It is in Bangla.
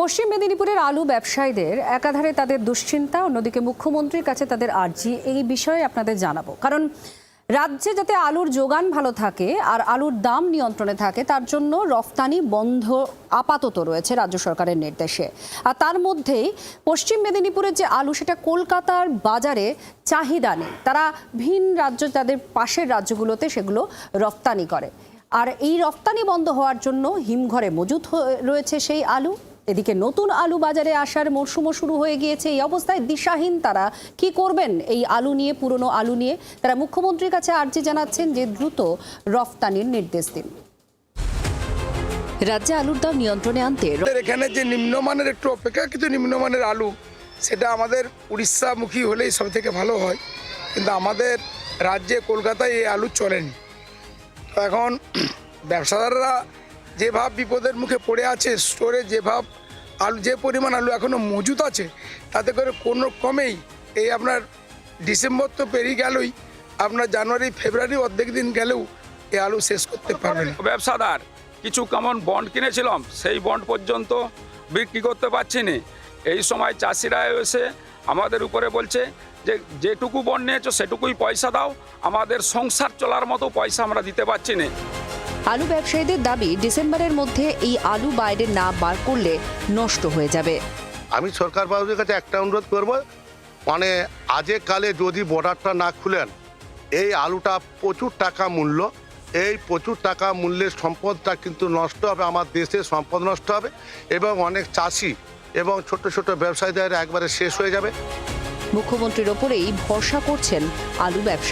পশ্চিম মেদিনীপুরের আলু ব্যবসায়ীদের একাধারে তাদের দুশ্চিন্তা, অন্যদিকে মুখ্যমন্ত্রীর কাছে তাদের আর্জি, এই বিষয়ে আপনাদের জানাব। কারণ রাজ্যে যাতে আলুর যোগান ভালো থাকে আর আলুর দাম নিয়ন্ত্রণে থাকে, তার জন্য রফতানি বন্ধ আপাতত রয়েছে রাজ্য সরকারের নির্দেশে। আর তার মধ্যেই পশ্চিম মেদিনীপুরের যে আলু, সেটা কলকাতার বাজারে চাহিদা নেই। তারা ভিন রাজ্য, তাদের পাশের রাজ্যগুলোতে সেগুলো রফতানি করে। আর এই রফতানি বন্ধ হওয়ার জন্য হিমঘরে মজুত রয়েছে সেই আলু। এদিকে নতুন আলু বাজারে আসার মরশুমও শুরু হয়ে গিয়েছে। এই অবস্থায় দিশাহীন তারা কি করবেন? এই আলু নিয়ে, পুরনো আলু নিয়ে তারা মুখ্যমন্ত্রীর কাছে আর্জি জানাচ্ছেন যে দ্রুত রফতানির নির্দেশ দিন। রাজ্যে আলুর দাম নিয়ন্ত্রণে আনতে এখানে যে নিম্নমানের একটু অপেক্ষাকৃত নিম্নমানের আলু, সেটা আমাদের উড়িষ্যামুখী হলেই সব থেকে ভালো হয়। কিন্তু আমাদের রাজ্যে কলকাতায় এই আলু চলেনি। তো এখন ব্যবসাদাররা যে ভাব বিপদের মুখে পড়ে আছে, স্টোরে যে ভাব, আলু যে পরিমাণ আলু এখনও মজুত আছে, তাতে করে কোনো কমেই এই আপনার ডিসেম্বর তো পেরিয়ে গেলই, আপনার জানুয়ারি, ফেব্রুয়ারি অর্ধেক দিন গেলেও এই আলু শেষ করতে পারবে না। ব্যবসাদার, কিছু কেমন বন্ড কিনেছিলাম, সেই বন্ড পর্যন্ত বিক্রি করতে পারছি না। এই সময় চাষিরা এসে আমাদের উপরে বলছে যে, যেটুকু বন্ড নিয়েছো সেটুকুই পয়সা দাও, আমাদের সংসার চলার মতো পয়সা আমরা দিতে পারছি না। আলু ব্যবসায়ীদের দাবি ডিসেম্বরের মধ্যে এই আলু বাইরে না বার করলে নষ্ট হয়ে যাবে। আমি সরকার বাবুদের কাছে একটা অনুরোধ করব মানে আজে কালে যদি বর্ডারটা না খুলেন এই আলুটা প্রচুর টাকা মূল্য এই প্রচুর টাকা মূল্যের সম্পদটা কিন্তু নষ্ট হবে আমার দেশের সম্পদ নষ্ট হবে এবং অনেক চাষি এবং ছোট ছোট ব্যবসায়ীদের একবারে শেষ হয়ে যাবে। মুখ্যমন্ত্রীর ওপরেই ভরসা করছেন আলু ব্যবসা